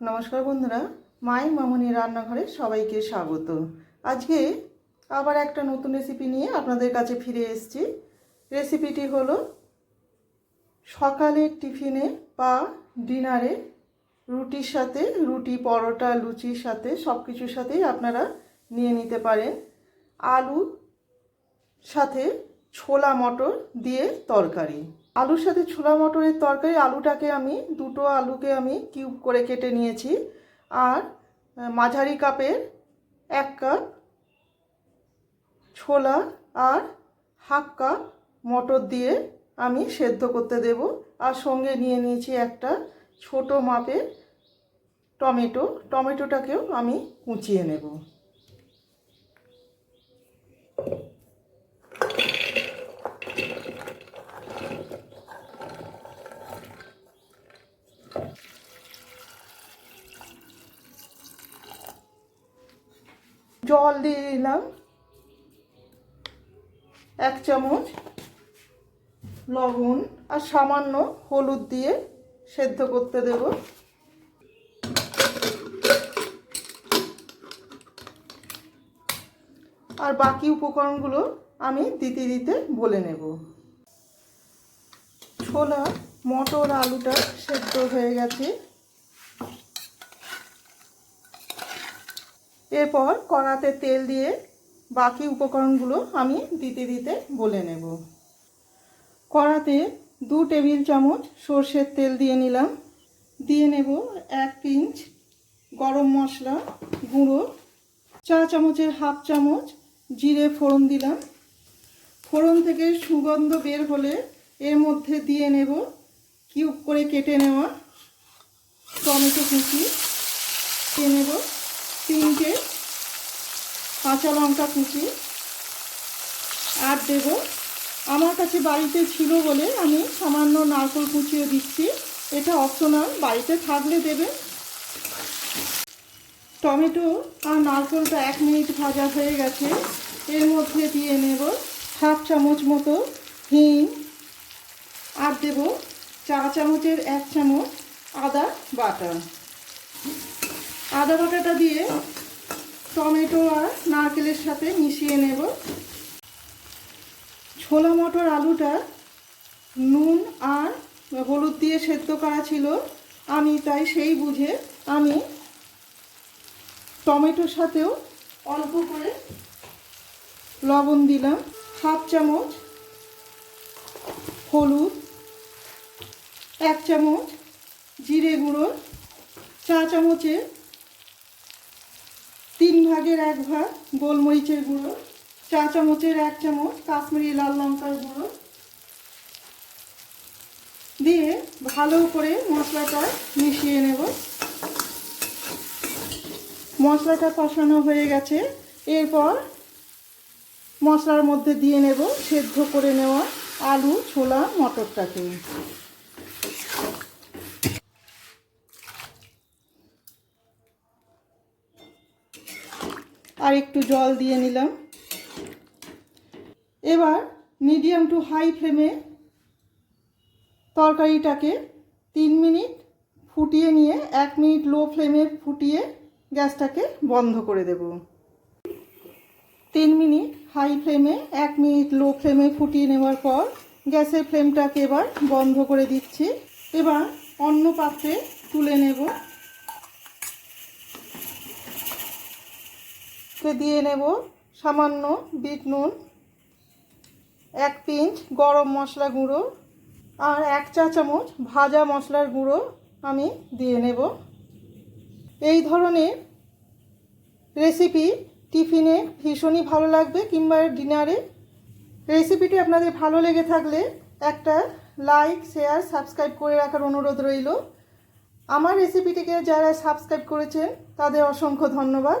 নমস্কার বন্ধুরা, মাই মামনি রান্নাঘরে সবাইকে স্বাগত। আজকে আবার একটা নতুন রেসিপি নিয়ে আপনাদের কাছে ফিরে এসেছি। রেসিপিটি হলো সকালের টিফিনে বা ডিনারে রুটির সাথে, রুটি, পরোটা, লুচির সাথে সব কিছুর সাথেই আপনারা নিয়ে নিতে পারেন। আলু সাথে ছোলা, মটর দিয়ে তরকারি। আলুর সাথে ছোলা মটরের তরকারি, আলুটাকে আমি, দুটো আলুকে আমি কিউব করে কেটে নিয়েছি। আর মাঝারি কাপের এক কাপ ছোলা আর হাফ কাপ মটর দিয়ে আমি সেদ্ধ করতে দেব। আর সঙ্গে নিয়ে নিয়েছি একটা ছোট মাপের টমেটো। টমেটোটাকেও আমি কুচিয়ে নেব। জল দিয়ে দিলাম। এক চামচ লবণ আর সামান্য হলুদ দিয়ে সেদ্ধ করতে দেব। আর বাকি উপকরণগুলো আমি দিতে দিতে বলে নেব। ছোলা, মটর, আলুটা সেদ্ধ হয়ে গেছে। এরপর কড়াতে তেল দিয়ে বাকি উপকরণগুলো আমি দিতে দিতে বলে নেব। কড়াতে দু টেবিল চামচ সর্ষের তেল দিয়ে নিলাম। দিয়ে নেব এক পিঞ্চ গরম মশলা গুঁড়ো, চা চামচের হাফ চামচ জিরে ফোড়ন দিলাম। ফোড়ন থেকে সুগন্ধ বের হলে এর মধ্যে দিয়ে নেব কিউব করে কেটে নেওয়া টমেটো কুচি। দিয়ে নেব তিনটে কাঁচা লঙ্কা কুচি আর দেব। আমার কাছে বাড়িতে ছিল বলে আমি সামান্য নারকল কুচিও দিচ্ছি। এটা অপশনাল, বাড়িতে থাকলে দেবে। টমেটো আর নারকলটা এক মিনিট ভাজা হয়ে গেছে। এর মধ্যে দিয়ে নেব হাফ চামচ মতো হিং আর দেব চা চামচের এক চামচ আদা বাটা। আদা বাটাটা দিয়ে টমেটো আর নারকেলের সাথে মিশিয়ে নেব। ছোলা মটর আলুটা নুন আর হলুদ দিয়ে সেদ্ধ করা ছিল। আমি তাই সেই বুঝে আমি টমেটোর সাথেও অল্প করে লবণ দিলাম। হাফ চামচ হলুদ, এক চামচ জিরে গুঁড়ো, চা চামচের তিন ভাগের এক ভাগ গোলমরিচের গুঁড়ো, চা চামচের এক চামচ কাশ্মীরি লাল লঙ্কার গুঁড়ো। দিয়ে ভালো করে মশলাটা মিশিয়ে নেব। মশলাটা কষানো হয়ে গেছে। এরপর মশলার মধ্যে দিয়ে নেব সেদ্ধ করে নেওয়া আলু, ছোলা, মটরটাকে। আর একটু জল দিয়ে নিলাম। এবার মিডিয়াম টু হাই ফ্লেমে তরকারিটাকে তিন মিনিট ফুটিয়ে নিয়ে, এক মিনিট লো ফ্লেমে ফুটিয়ে গ্যাসটাকে বন্ধ করে দেব। তিন মিনিট হাই ফ্লেমে এক মিনিট লো ফ্লেমে ফুটিয়ে নেওয়ার পর গ্যাসের ফ্লেমটাকে এবার বন্ধ করে দিচ্ছি। এবার অন্য পাত্রে তুলে নেব। কে দিয়ে নেব সামান্য বিট নুন, এক পিঞ্চ গরম মশলা গুঁড়ো আর এক চা চামচ ভাজা মশলার গুঁড়ো আমি দিয়ে নেব। এই ধরনের রেসিপি টিফিনে ভীষণই ভালো লাগবে কিংবা ডিনারে। রেসিপিটি আপনাদের ভালো লেগে থাকলে একটা লাইক, শেয়ার, সাবস্ক্রাইব করে রাখার অনুরোধ রইল। আমার রেসিপিটিকে যারা সাবস্ক্রাইব করেছেন তাদের অসংখ্য ধন্যবাদ।